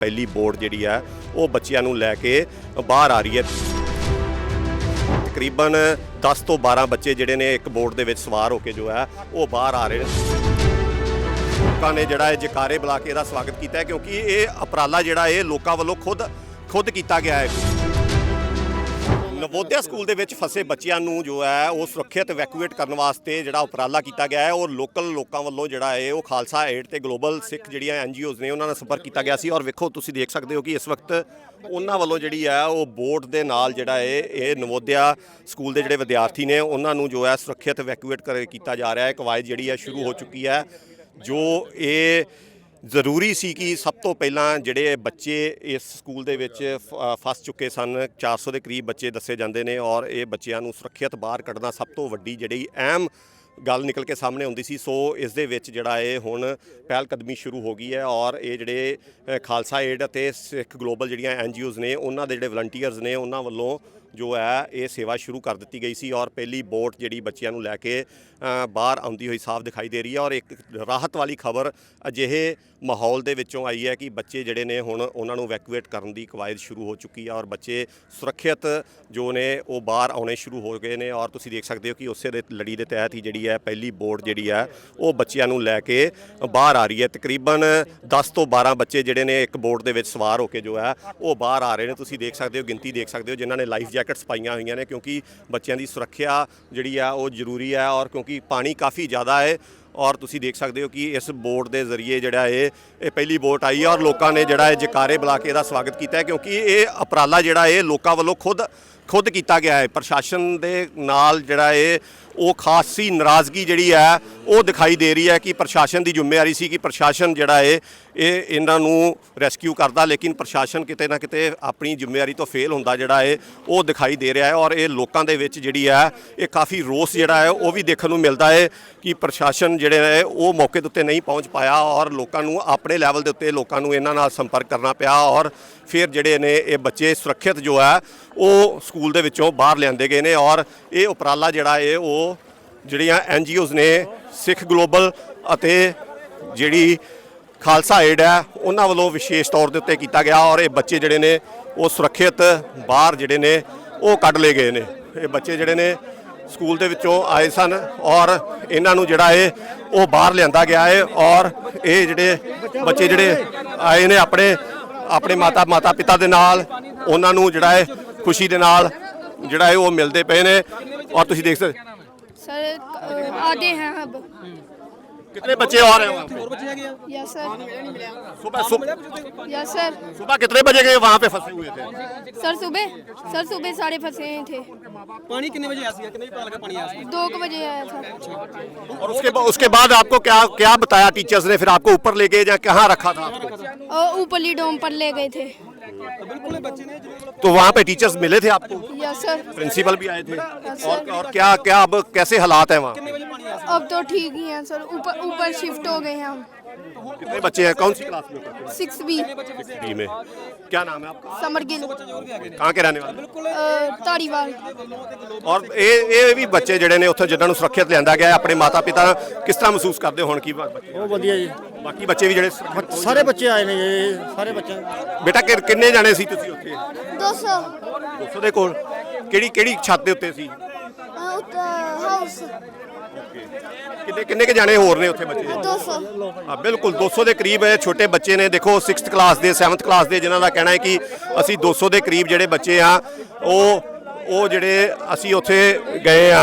ਪਹਿਲੀ ਬੋਰਡ ਜਿਹੜੀ ਹੈ ਉਹ ਬੱਚਿਆਂ ਨੂੰ ਲੈ ਕੇ ਬਾਹਰ ਆ ਰਹੀ ਹੈ। ਤਕਰੀਬਨ 10 ਤੋਂ 12 ਬੱਚੇ ਜਿਹੜੇ ਨੇ ਇੱਕ ਬੋਰਡ ਦੇ ਵਿੱਚ ਸਵਾਰ ਹੋ ਕੇ ਜੋ ਹੈ, ਉਹ ਬਾਹਰ ਆ ਰਹੇ ਨੇ। ਲੋਕਾਂ ਨੇ ਜਿਹੜਾ ਇਹ ਜਕਾਰੇ ਬੁਲਾ ਕੇ ਇਹਦਾ ਸਵਾਗਤ ਕੀਤਾ ਕਿਉਂਕਿ ਇਹ ਉਪਰਾਲਾ ਜਿਹੜਾ ਇਹ ਲੋਕਾਂ ਵੱਲੋਂ ਖੁਦ ਖੁਦ ਕੀਤਾ ਗਿਆ ਹੈ। ਨਵੋਦਿਆ ਸਕੂਲ ਦੇ ਵਿੱਚ ਫਸੇ ਬੱਚਿਆਂ ਨੂੰ ਜੋ ਹੈ ਉਹ ਸੁਰੱਖਿਅਤ ਇਵੈਕੂਏਟ ਕਰਨ ਵਾਸਤੇ ਜਿਹੜਾ ਉਪਰਾਲਾ ਕੀਤਾ ਗਿਆ ਹੈ, ਔਰ ਲੋਕਲ ਲੋਕਾਂ ਵੱਲੋਂ ਜਿਹੜਾ ਹੈ ਉਹ ਖਾਲਸਾ ਏਡ ਤੇ ਗਲੋਬਲ ਸਿੱਖ ਜਿਹੜੀਆਂ ਐਨਜੀਓਜ਼ ਨੇ ਉਹਨਾਂ ਨਾਲ ਸੰਪਰਕ ਕੀਤਾ ਗਿਆ ਸੀ। ਔਰ ਵੇਖੋ, ਤੁਸੀਂ ਦੇਖ ਸਕਦੇ ਹੋ ਕਿ ਇਸ ਵਕਤ ਉਹਨਾਂ ਵੱਲੋਂ ਜਿਹੜੀ ਹੈ ਉਹ ਬੋਟ ਦੇ ਨਾਲ ਜਿਹੜਾ ਹੈ ਇਹ ਨਵੋਦਿਆ ਸਕੂਲ ਦੇ ਜਿਹੜੇ ਵਿਦਿਆਰਥੀ ਨੇ ਉਹਨਾਂ ਨੂੰ ਜੋ ਹੈ ਸੁਰੱਖਿਅਤ ਇਵੈਕੂਏਟ ਕਰ, ਕੀਤਾ ਜਾ ਰਿਹਾ ਹੈ। ਕਵਾਇਦ ਜਿਹੜੀ ਹੈ ਸ਼ੁਰੂ ਹੋ ਚੁੱਕੀ ਹੈ, ਜੋ ਇਹ ਜ਼ਰੂਰੀ ਸੀ ਕਿ ਸਭ ਤੋਂ ਪਹਿਲਾਂ ਜਿਹੜੇ ਬੱਚੇ ਇਸ ਸਕੂਲ ਦੇ ਵਿੱਚ ਫ- ਫਸ ਚੁੱਕੇ ਸਨ 400 ਦੇ ਕਰੀਬ ਬੱਚੇ ਦੱਸੇ ਜਾਂਦੇ ਨੇ ਔਰ ਇਹ ਬੱਚਿਆਂ ਨੂੰ ਸੁਰੱਖਿਅਤ ਬਾਹਰ ਕੱਢਣਾ ਸਭ ਤੋਂ ਵੱਡੀ ਜਿਹੜੀ ਅਹਿਮ ਗੱਲ ਨਿਕਲ ਕੇ ਸਾਹਮਣੇ ਆਉਂਦੀ ਸੀ। ਸੋ ਇਸ ਦੇ ਵਿੱਚ ਜਿਹੜਾ ਇਹ ਹੁਣ ਪਹਿਲ ਕਦਮੀ ਸ਼ੁਰੂ ਹੋ ਗਈ ਹੈ ਔਰ ਇਹ ਜਿਹੜੇ ਖਾਲਸਾ ਏਡ ਅਤੇ ਸਿੱਖ ਗਲੋਬਲ ਜਿਹੜੀਆਂ ਐਨਜੀਓਜ਼ ਨੇ, ਉਹਨਾਂ ਦੇ ਜਿਹੜੇ ਵਲੰਟੀਅਰਸ ਨੇ, ਉਹਨਾਂ ਵੱਲੋਂ ਜੋ ਹੈ, ਇਹ ਸੇਵਾ ਸ਼ੁਰੂ ਕਰ ਦਿੱਤੀ ਗਈ ਸੀ ਔਰ ਪਹਿਲੀ ਬੋਟ ਜਿਹੜੀ ਬੱਚਿਆਂ ਨੂੰ ਲੈ ਕੇ ਬਾਹਰ ਆਉਂਦੀ ਹੋਈ ਸਾਫ਼ ਦਿਖਾਈ ਦੇ ਰਹੀ ਹੈ ਔਰ ਇੱਕ ਰਾਹਤ ਵਾਲੀ ਖਬਰ ਅਜਿਹੇ ਮਾਹੌਲ ਦੇ ਵਿੱਚੋਂ ਆਈ ਹੈ ਕਿ ਬੱਚੇ ਜਿਹੜੇ ਨੇ ਹੁਣ ਉਹਨਾਂ ਨੂੰ ਵੈਕੂਏਟ ਕਰਨ ਦੀ ਕਵਾਇਦ ਸ਼ੁਰੂ ਹੋ ਚੁੱਕੀ ਹੈ ਔਰ ਬੱਚੇ ਸੁਰੱਖਿਅਤ ਜੋ ਨੇ, ਉਹ ਬਾਹਰ ਆਉਣੇ ਸ਼ੁਰੂ ਹੋ ਗਏ ਨੇ ਔਰ ਤੁਸੀਂ ਦੇਖ ਸਕਦੇ ਹੋ ਕਿ ਉਸੇ ਦੇ ਲੜੀ ਦੇ ਤਹਿਤ ਹੀ ਜਿਹੜੀ ਹੈ ਪਹਿਲੀ ਬੋਟ ਜਿਹੜੀ ਹੈ, ਉਹ ਬੱਚਿਆਂ ਨੂੰ ਲੈ ਕੇ ਬਾਹਰ ਆ ਰਹੀ ਹੈ। ਤਕਰੀਬਨ 10 ਤੋਂ 12 ਬੱਚੇ ਜਿਹੜੇ ਨੇ ਇੱਕ ਬੋਟ ਦੇ ਵਿੱਚ ਸਵਾਰ ਹੋ ਕੇ ਜੋ ਹੈ, ਉਹ ਬਾਹਰ ਆ ਰਹੇ ਨੇ। ਤੁਸੀਂ ਦੇਖ ਸਕਦੇ ਹੋ, ਗਿਣਤੀ ਦੇਖ ਸਕਦੇ ਹੋ, ਜਿਨ੍ਹਾਂ ਨੇ ਲਾਈਫ ਜੈਕਟਸ ਪਾਈਆਂ ਹੋਈਆਂ ਨੇ ਕਿਉਂਕਿ ਬੱਚਿਆਂ ਦੀ ਸੁਰੱਖਿਆ ਜਿਹੜੀ ਆ ਉਹ ਜ਼ਰੂਰੀ ਹੈ ਔਰ ਕਿਉਂਕਿ ਪਾਣੀ ਕਾਫੀ ਜ਼ਿਆਦਾ ਹੈ ਔਰ ਤੁਸੀਂ ਦੇਖ ਸਕਦੇ ਹੋ ਕਿ ਇਸ ਬੋਟ ਦੇ ਜ਼ਰੀਏ ਜਿਹੜਾ ਇਹ ਇਹ ਪਹਿਲੀ ਬੋਟ ਆਈ ਹੈ ਔਰ ਲੋਕਾਂ ਨੇ ਜਿਹੜਾ ਇਹ ਜਕਾਰੇ ਬੁਲਾ ਕੇ ਇਹਦਾ ਸਵਾਗਤ ਕੀਤਾ ਹੈ ਕਿਉਂਕਿ ਇਹ ਉਪਰਾਲਾ ਜਿਹੜਾ ਇਹ ਲੋਕਾਂ ਵੱਲੋਂ ਖੁਦ ਖੁਦ ਕੀਤਾ ਗਿਆ ਹੈ। ਪ੍ਰਸ਼ਾਸਨ ਦੇ ਨਾਲ ਜਿਹੜਾ ਇਹ, ਉਹ ਖਾਸੀ ਨਾਰਾਜ਼ਗੀ ਜਿਹੜੀ ਹੈ, ਉਹ ਦਿਖਾਈ ਦੇ ਰਹੀ ਹੈ ਕਿ ਪ੍ਰਸ਼ਾਸਨ ਦੀ ਜ਼ਿੰਮੇਵਾਰੀ ਸੀ ਕਿ ਪ੍ਰਸ਼ਾਸਨ ਜਿਹੜਾ ਹੈ ਇਹ ਇਹਨਾਂ ਨੂੰ ਰੈਸਕਿਊ ਕਰਦਾ, ਲੇਕਿਨ ਪ੍ਰਸ਼ਾਸਨ ਕਿਤੇ ਨਾ ਕਿਤੇ ਆਪਣੀ ਜ਼ਿੰਮੇਵਾਰੀ ਤੋਂ ਫੇਲ ਹੁੰਦਾ ਜਿਹੜਾ ਹੈ ਉਹ ਦਿਖਾਈ ਦੇ ਰਿਹਾ ਹੈ ਔਰ ਇਹ ਲੋਕਾਂ ਦੇ ਵਿੱਚ ਜਿਹੜੀ ਹੈ, ਇਹ ਕਾਫੀ ਰੋਸ ਜਿਹੜਾ ਹੈ, ਉਹ ਵੀ ਦੇਖਣ ਨੂੰ ਮਿਲਦਾ ਹੈ ਕਿ ਪ੍ਰਸ਼ਾਸਨ ਜਿਹੜੇ ਹੈ ਉਹ ਮੌਕੇ ਦੇ ਉੱਤੇ ਨਹੀਂ ਪਹੁੰਚ ਪਾਇਆ ਔਰ ਲੋਕਾਂ ਨੂੰ ਆਪਣੇ ਲੈਵਲ ਦੇ ਉੱਤੇ ਲੋਕਾਂ ਨੂੰ ਇਹਨਾਂ ਨਾਲ ਸੰਪਰਕ ਕਰਨਾ ਪਿਆ ਔਰ ਫਿਰ ਜਿਹੜੇ ਨੇ, ਇਹ ਬੱਚੇ ਸੁਰੱਖਿਅਤ ਜੋ ਹੈ, ਉਹ ਸਕੂਲ ਸਕੂਲ ਦੇ ਵਿੱਚੋਂ ਬਾਹਰ ਲਿਆਂਦੇ ਗਏ ਨੇ ਔਰ ਇਹ ਉਪਰਾਲਾ ਜਿਹੜਾ ਹੈ ਉਹ ਜਿਹੜੀਆਂ ਐਨਜੀਓਜ਼ ਨੇ, ਸਿੱਖ ਗਲੋਬਲ ਅਤੇ ਜਿਹੜੀ ਖਾਲਸਾ ਏਡ ਹੈ, ਉਹਨਾਂ ਵੱਲੋਂ ਵਿਸ਼ੇਸ਼ ਤੌਰ ਦੇ ਉੱਤੇ ਕੀਤਾ ਗਿਆ ਔਰ ਇਹ ਬੱਚੇ ਜਿਹੜੇ ਨੇ, ਉਹ ਸੁਰੱਖਿਅਤ ਬਾਹਰ ਜਿਹੜੇ ਨੇ, ਉਹ ਕੱਢ ਲਏ ਗਏ ਨੇ। ਇਹ ਬੱਚੇ ਜਿਹੜੇ ਨੇ, ਸਕੂਲ ਦੇ ਵਿੱਚੋਂ ਆਏ ਸਨ ਔਰ ਇਹਨਾਂ ਨੂੰ ਜਿਹੜਾ ਹੈ ਉਹ ਬਾਹਰ ਲਿਆਂਦਾ ਗਿਆ ਹੈ ਔਰ ਇਹ ਜਿਹੜੇ ਬੱਚੇ ਜਿਹੜੇ ਆਏ ਨੇ ਆਪਣੇ ਆਪਣੇ ਮਾਤਾ ਮਾਤਾ ਪਿਤਾ ਦੇ ਨਾਲ, ਉਹਨਾਂ ਨੂੰ ਜਿਹੜਾ ਹੈ ਖੁਸ਼ੀ ਦੇ ਨਾਲ ਜਿਹੜਾ ਹੈ ਉਹ ਮਿਲਦੇ ਪਏ ਨੇ ਔਰ ਤੁਸੀਂ ਦੇਖ ਸਕਦੇ सर अ, आधे हैं अब कितने बच्चे और हैं वहाँ पे यस सर सुबह सुबह यस सर सुबह कितने बजे गए वहाँ पे फंसे हुए थे सर सुबह सर सुबह साढ़े फंसे थे ਪਾਣੀ ਕਿੰਨੇ ਵਜੇ ਆਇਆ ਸੀ ਕਿੰਨੇ ਵਜੇ ਪਤਾ ਲੱਗਾ ਪਾਣੀ ਆਇਆ ਸੀ दो को बजे आया था और उसके बा- उसके बाद आपको क्या क्या बताया टीचर्स ने फिर आपको ऊपर ले गए या कहाँ रखा था आपको और ऊपरली डोम पर ले गए थे तो बिल्कुल बच्चे तो वहाँ पे टीचर्स मिले थे आपको? सर प्रिंसिपल भी आए थे। और और क्या क्या अब कैसे हालात है वहाँ? अब तो ठीक ही है सर ऊपर ऊपर शिफ्ट हो गए हैं हम। कितने बच्चे हैं कौन सी क्लास में पढ़ते हैं सिक्स बी बी में क्या नाम है आपका समर गिल कहाँ के रहने वाले अ, धारीवाल ਔਰ ਇਹ ਇਹ ਵੀ ਬੱਚੇ ਜਿਹੜੇ ਨੇ ਉੱਥੇ ਜਿਨ੍ਹਾਂ ਨੂੰ ਸੁਰੱਖਿਅਤ ਲਿਆਂਦਾ ਗਿਆ ਹੈ, ਆਪਣੇ ਮਾਤਾ ਪਿਤਾ ਕਿਸ ਤਰ੍ਹਾਂ ਮਹਿਸੂਸ ਕਰਦੇ ਹੋਣ ਕੀ ਬੱਚੇ ਬਹੁਤ ਵਧੀਆ ਜੀ ਬਾਕੀ ਬੱਚੇ ਵੀ ਜਿਹੜੇ ਸੁਰੱਖਿਅਤ ਹੋਏ? ਸਾਰੇ ਬੱਚੇ ਆਏ ਨੇ ਜੀ ਸਾਰੇ ਬੱਚੇ ਬੇਟਾ ਕਿ- ਕਿੰਨੇ ਜਾਣੇ ਸੀ ਤੁਸੀਂ ਉੱਥੇ दो सौ 200 ਦੇ ਕੋਲ ਕਿਹੜੀ ਕਿਹੜੀ ਛੱਤ ਦੇ ਉੱਤੇ ਸੀ हाउस ਕਿੰਨੇ ਕਿੰਨੇ ਕੇ ਜਾਣੇ ਹੋਰ ਨੇ ਉੱਥੇ ਬੱਚੇ? दो सौ ਹਾਂ ਬਿਲਕੁਲ 200 ਦੇ ਕਰੀਬ ਇਹ ਛੋਟੇ ਬੱਚੇ ਨੇ। ਦੇਖੋ 6th ਕਲਾਸ ਦੇ 7th ਕਲਾਸ ਦੇ ਜਿਨ੍ਹਾਂ ਦਾ ਕਹਿਣਾ ਹੈ ਕਿ ਅਸੀਂ 200 ਦੇ ਕਰੀਬ ਜਿਹੜੇ ਬੱਚੇ ਆ ਉਹ ਉਹ ਜਿਹੜੇ ਅਸੀਂ ਉੱਥੇ ਗਏ ਆ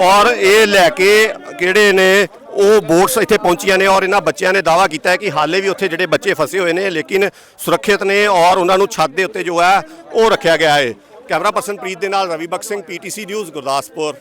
ਔਰ ਇਹ ਲੈ ਕੇ ਕਿਹੜੇ ਨੇ ਉਹ ਬੋਟਸ ਇੱਥੇ ਪਹੁੰਚੀਆਂ ਨੇ ਔਰ ਇਹਨਾਂ ਬੱਚਿਆਂ ਨੇ ਦਾਵਾ ਕੀਤਾ ਹੈ ਕਿ ਹਾਲੇ ਵੀ ਉੱਥੇ ਜਿਹੜੇ ਬੱਚੇ ਫਸੇ ਹੋਏ ਨੇ ਲੇਕਿਨ ਸੁਰੱਖਿਅਤ ਨੇ ਔਰ ਉਹਨਾਂ ਨੂੰ ਛੱਤ ਦੇ ਉੱਤੇ ਜੋ ਹੈ ਉਹ ਰੱਖਿਆ ਗਿਆ ਹੈ। ਕੈਮਰਾ ਪਰਸਨ ਪ੍ਰੀਤ ਦੇ ਨਾਲ ਰਵੀ ਬਖਸ਼ ਸਿੰਘ ਪੀਟੀਸੀ ਨਿਊਜ਼ ਗੁਰਦਾਸਪੁਰ।